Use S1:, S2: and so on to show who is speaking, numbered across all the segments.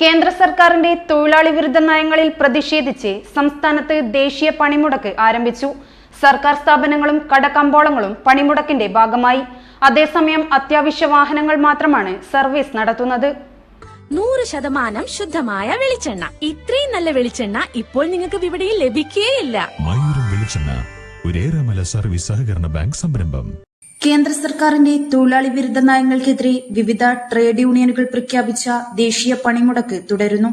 S1: കേന്ദ്ര സർക്കാരിന്റെ തൊഴിലാളി വിരുദ്ധ നയങ്ങളിൽ പ്രതിഷേധിച്ച് സംസ്ഥാനത്ത് ദേശീയ പണിമുടക്ക് ആരംഭിച്ചു. സർക്കാർ സ്ഥാപനങ്ങളും കടകമ്പോളങ്ങളും പണിമുടക്കിന്റെ ഭാഗമായി. അതേസമയം അത്യാവശ്യ വാഹനങ്ങൾ മാത്രമാണ് സർവീസ് നടത്തുന്നത്.
S2: നൂറ് ശതമാനം ശുദ്ധമായ വെളിച്ചെണ്ണ. ഇത്രയും നല്ല വെളിച്ചെണ്ണ ഇപ്പോൾ നിങ്ങൾക്ക് വിപണിയിൽ ലഭിക്കുകയില്ല
S3: മയൂരം വെളിച്ചെണ്ണ ഒരേറെമല സർവീസ് സഹകരണ ബാങ്ക് സംരംഭം.
S4: കേന്ദ്ര സർക്കാരിന്റെ തൊഴിലാളി വിരുദ്ധ നയങ്ങൾക്കെതിരെ വിവിധ ട്രേഡ് യൂണിയനുകൾ പ്രഖ്യാപിച്ച ദേശീയ പണിമുടക്ക് തുടരുന്നു.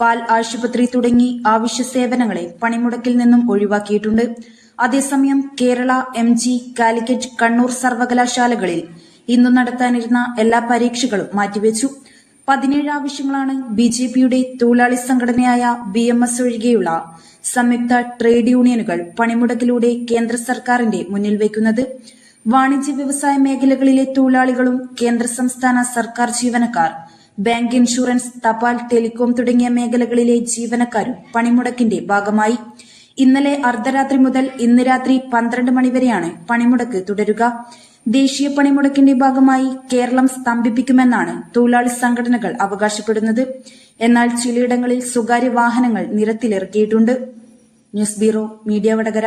S4: പാൽ ആശുപത്രി തുടങ്ങി ആവശ്യ സേവനങ്ങളെ പണിമുടക്കിൽ നിന്നും ഒഴിവാക്കിയിട്ടുണ്ട്. അതേസമയം കേരള എം ജി കാലിക്കറ്റ് കണ്ണൂർ സർവകലാശാലകളിൽ ഇന്നു നടത്താനിരുന്ന എല്ലാ പരീക്ഷകളും മാറ്റിവെച്ചു. പതിനേഴ് ആവശ്യങ്ങളാണ് ബി ജെ പിയുടെ തൊഴിലാളി സംഘടനയായ ബി എം എസ് ഒഴികെയുള്ള സംയുക്ത ട്രേഡ് യൂണിയനുകൾ പണിമുടക്കിലൂടെ കേന്ദ്ര സർക്കാരിന്റെ മുന്നിൽ വയ്ക്കുന്നത് വാണിജ്യ വ്യവസായ മേഖലകളിലെ തൊഴിലാളികളും കേന്ദ്ര സംസ്ഥാന സർക്കാർ ജീവനക്കാർ ബാങ്ക് ഇൻഷുറൻസ് തപാൽ ടെലികോം തുടങ്ങിയ മേഖലകളിലെ ജീവനക്കാരും പണിമുടക്കിന്റെ ഭാഗമായി. ഇന്നലെ അർദ്ധരാത്രി മുതൽ ഇന്ന് രാത്രി പന്ത്രണ്ട് മണിവരെയാണ് പണിമുടക്ക് തുടരുക. ദേശീയ പണിമുടക്കിന്റെ ഭാഗമായി കേരളം സ്തംഭിപ്പിക്കുമെന്നാണ് തൊഴിലാളി സംഘടനകൾ അവകാശപ്പെടുന്നത്. എന്നാൽ ചിലയിടങ്ങളിൽ സ്വകാര്യ വാഹനങ്ങൾ നിരത്തിലിറക്കിയിട്ടുണ്ട്. News bureau media Vadakara.